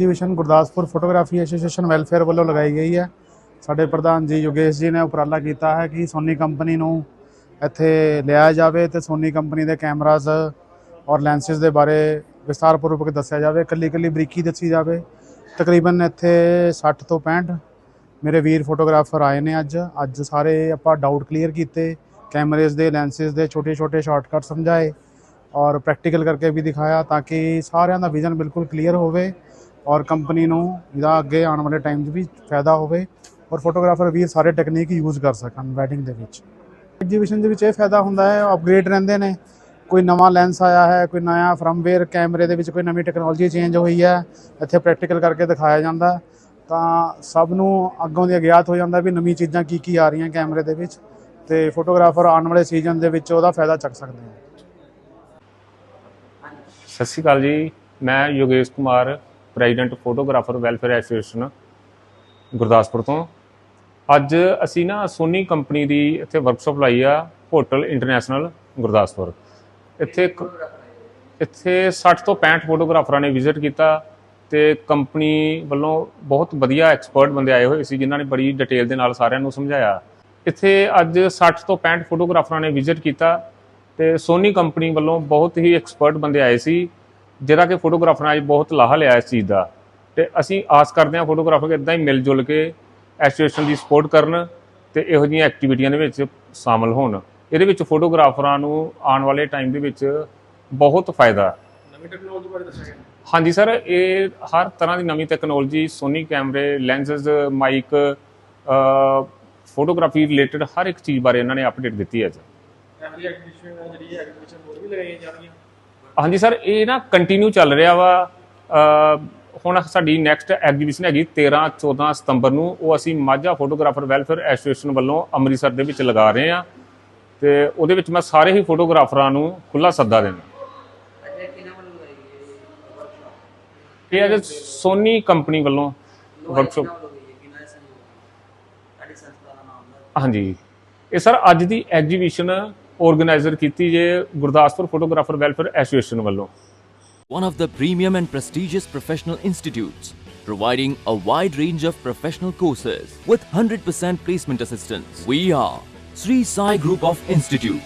Exhibition Gurdaspur photography association welfare ਵੱਲੋਂ ਲਗਾਈ ਗਈ ਹੈ। ਸਾਡੇ ਪ੍ਰਧਾਨ ਜੀ ਯੋਗੇਸ਼ ਜੀ ਨੇ ਉਪਰਾਲਾ ਕੀਤਾ ਹੈ ਕਿ ਸੋਨੀ ਕੰਪਨੀ ਨੂੰ ਇੱਥੇ ਲਿਆਇਆ ਜਾਵੇ ਤੇ ਸੋਨੀ ਕੰਪਨੀ ਦੇ ਕੈਮਰਾਜ਼ ਔਰ ਲੈਂਸਿਸ ਦੇ ਬਾਰੇ ਵਿਸਤਾਰਪੂਰਵਕ ਦੱਸਿਆ ਜਾਵੇ ਇਕੱਲੀ ਇਕੱਲੀ ਬਰੀਕੀ ਦੱਸੀ ਜਾਵੇ। ਤਕਰੀਬਨ ਇੱਥੇ 60 ਤੋਂ 65 ਮੇਰੇ ਵੀਰ ਫੋਟੋਗ੍ਰਾਫਰ ਆਏ ਨੇ ਅੱਜ। ਅੱਜ ਸਾਰੇ ਆਪਾਂ ਡਾਊਟ ਕਲੀਅਰ ਕੀਤੇ ਕੈਮਰੇਜ਼ ਦੇ ਲੈਂਸਿਸ ਦੇ ਛੋਟੇ ਛੋਟੇ ਸ਼ਾਰਟਕਟ ਸਮਝਾਏ ਔਰ ਪ੍ਰੈਕਟੀਕਲ ਕਰਕੇ ਵੀ ਦਿਖਾਇਆ ਤਾਂ ਕਿ ਸਾਰਿਆਂ ਦਾ ਵਿਜ਼ਨ ਬਿਲਕੁਲ ਕਲੀਅਰ ਹੋਵੇ। ਔਰ ਕੰਪਨੀ ਨੂੰ ਇਹਦਾ ਅੱਗੇ ਆਉਣ ਵਾਲੇ ਟਾਈਮ 'ਚ ਵੀ ਫਾਇਦਾ ਹੋਵੇ ਔਰ ਫੋਟੋਗ੍ਰਾਫਰ ਵੀ ਸਾਰੇ ਟੈਕਨੀਕ ਯੂਜ਼ ਕਰ ਸਕਣ ਵੈਡਿੰਗ ਦੇ ਵਿੱਚ। ਐਗਜੀਬਿਸ਼ਨ ਦੇ ਵਿੱਚ ਇਹ ਫਾਇਦਾ ਹੁੰਦਾ ਹੈ ਅਪਗ੍ਰੇਡ ਰਹਿੰਦੇ ਨੇ। ਕੋਈ ਨਵਾਂ ਲੈਂਸ ਆਇਆ ਹੈ, ਕੋਈ ਨਵਾਂ ਫਰਮਵੇਅਰ ਕੈਮਰੇ ਦੇ ਵਿੱਚ ਕੋਈ ਨਵੀਂ ਟੈਕਨੋਲੋਜੀ ਚੇਂਜ ਹੋਈ ਹੈ, ਇੱਥੇ ਪ੍ਰੈਕਟੀਕਲ ਕਰਕੇ ਦਿਖਾਇਆ ਜਾਂਦਾ। ਤਾਂ ਸਭ ਨੂੰ ਅੱਗੋਂ ਦੀ ਅਗਿਆਤ ਹੋ ਜਾਂਦਾ ਵੀ ਨਵੀਂ ਚੀਜ਼ਾਂ ਕੀ ਕੀ ਆ ਰਹੀਆਂ ਕੈਮਰੇ ਦੇ ਵਿੱਚ ਤੇ ਫੋਟੋਗ੍ਰਾਫਰ ਆਉਣ ਵਾਲੇ ਸੀਜ਼ਨ ਦੇ ਵਿੱਚ ਉਹਦਾ ਫਾਇਦਾ ਚੱਕ ਸਕਦੇ ਆ ਸਤਿ ਸ਼੍ਰੀ ਅਕਾਲ ਜੀ, ਮੈਂ Yogesh Kumar president photographer welfare association Gurdaspur ਤੋਂ। ਅੱਜ ਅਸੀਂ ਨਾ ਸੋਨੀ ਕੰਪਨੀ ਦੀ ਇੱਥੇ ਵਰਕਸ਼ਾਪ ਲਾਈ ਆ, ਹੋਟਲ ਇੰਟਰਨੈਸ਼ਨਲ ਗੁਰਦਾਸਪੁਰ। ਇੱਥੇ ਇੱਥੇ 60 ਤੋਂ 65 ਫੋਟੋਗ੍ਰਾਫਰਾਂ ਨੇ ਵਿਜ਼ਿਟ ਕੀਤਾ ਤੇ ਕੰਪਨੀ ਵੱਲੋਂ ਬਹੁਤ ਵਧੀਆ ਐਕਸਪਰਟ ਬੰਦੇ ਆਏ ਹੋਏ ਸੀ, ਜਿਨ੍ਹਾਂ ਨੇ ਬੜੀ ਡਿਟੇਲ ਦੇ ਨਾਲ ਸਾਰਿਆਂ ਨੂੰ ਸਮਝਾਇਆ। ਇੱਥੇ ਅੱਜ 60 ਤੋਂ 65 ਫੋਟੋਗ੍ਰਾਫਰਾਂ ਨੇ ਵਿਜ਼ਿਟ ਕੀਤਾ ਤੇ ਸੋਨੀ ਕੰਪਨੀ ਵੱਲੋਂ ਬਹੁਤ ਹੀ ਐਕਸਪਰਟ ਬੰਦੇ ਆਏ ਸੀ। ਜਿਹੜਾ ਕਿ ਫੋਟੋਗ੍ਰਾਫਰਾਂ ਅੱਜ ਬਹੁਤ ਲਾਹਾ ਲਿਆ ਇਸ ਚੀਜ਼ ਦਾ। ਤੇ ਅਸੀਂ ਆਸ ਕਰਦੇ ਹਾਂ ਫੋਟੋਗ੍ਰਾਫਰ ਇਦਾਂ ਹੀ ਮਿਲ ਜੁਲ ਕੇ ਐਸੋਸੀਏਸ਼ਨ ਦੀ ਸਪੋਰਟ ਕਰਨ ਤੇ ਇਹੋ ਜਿਹੀਆਂ ਐਕਟੀਵਿਟੀਆਂ ਦੇ ਵਿੱਚ ਸ਼ਾਮਲ ਹੋਣ। ਇਹਦੇ ਵਿੱਚ ਫੋਟੋਗ੍ਰਾਫਰਾਂ ਨੂੰ ਆਉਣ ਵਾਲੇ ਟਾਈਮ ਦੇ ਵਿੱਚ ਬਹੁਤ ਫਾਇਦਾ। ਨਵੀਂ ਟੈਕਨੋਲੋਜੀ ਬਾਰੇ ਦੱਸਿਆ ਗਿਆ। ਹਾਂਜੀ ਸਰ ਇਹ ਹਰ ਤਰ੍ਹਾਂ ਦੀ ਨਵੀਂ ਟੈਕਨੋਲੋਜੀ ਸੋਨੀ ਕੈਮਰੇ ਲੈਂਸਸ ਮਾਈਕ ਫੋਟੋਗ੍ਰਾਫੀ ਰਿਲੇਟਡ ਹਰ ਇੱਕ ਚੀਜ਼ ਬਾਰੇ ਇਹਨਾਂ ਨੇ ਅਪਡੇਟ ਦਿੱਤੀ ਹੈ ਇਹੋ ਜਿਹੀ ਐਗਜ਼ੀਬਿਸ਼ਨ ਜਿਹੜੀ ਐਗਜ਼ੀਬਿਸ਼ਨ ਹੋਰ ਵੀ ਲਗਾਈਆਂ ਜਾਣਗੀਆਂ। ਹਾਂਜੀ ਸਰ, ਇਹ ਨਾ ਕੰਟੀਨਿਊ ਚੱਲ ਰਿਹਾ ਵਾ। ਹੁਣ ਸਾਡੀ ਨੈਕਸਟ ਐਗਜੀਬਿਸ਼ਨ ਹੈਗੀ 13 14 ਸਤੰਬਰ ਨੂੰ। ਉਹ ਅਸੀਂ ਮਾਝਾ ਫੋਟੋਗ੍ਰਾਫਰ ਵੈਲਫੇਅਰ ਐਸੋਸੀਏਸ਼ਨ ਵੱਲੋਂ ਅੰਮ੍ਰਿਤਸਰ ਦੇ ਵਿੱਚ ਲਗਾ ਰਹੇ ਹਾਂ। ਤੇ ਉਹਦੇ ਵਿੱਚ ਮੈਂ ਸਾਰੇ ਹੀ ਫੋਟੋਗ੍ਰਾਫਰਾਂ ਨੂੰ ਖੁੱਲਾ ਸੱਦਾ ਦੇਣਾ ਇਹ ਅੱਜ ਸੋਨੀ ਕੰਪਨੀ ਵੱਲੋਂ ਵਰਕਸ਼ਾਪ ਹਾਂਜੀ। ਇਹ ਸਰ, ਅੱਜ ਦੀ ਐਗਜੀਬਿਸ਼ਨ ਆਰਗੇਨਾਈਜ਼ਰ ਕੀਤੀ ਜੇ ਗੁਰਦਾਸਪੁਰ ਫੋਟੋਗ੍ਰਾਫਰ ਵੈਲਫੇਅਰ ਐਸੋਸੀਏਸ਼ਨ ਵੱਲੋਂ one of the premium and prestigious professional institutes, providing a wide range of professional courses with 100% placement assistance. We are Sri Sai Group of Institutes.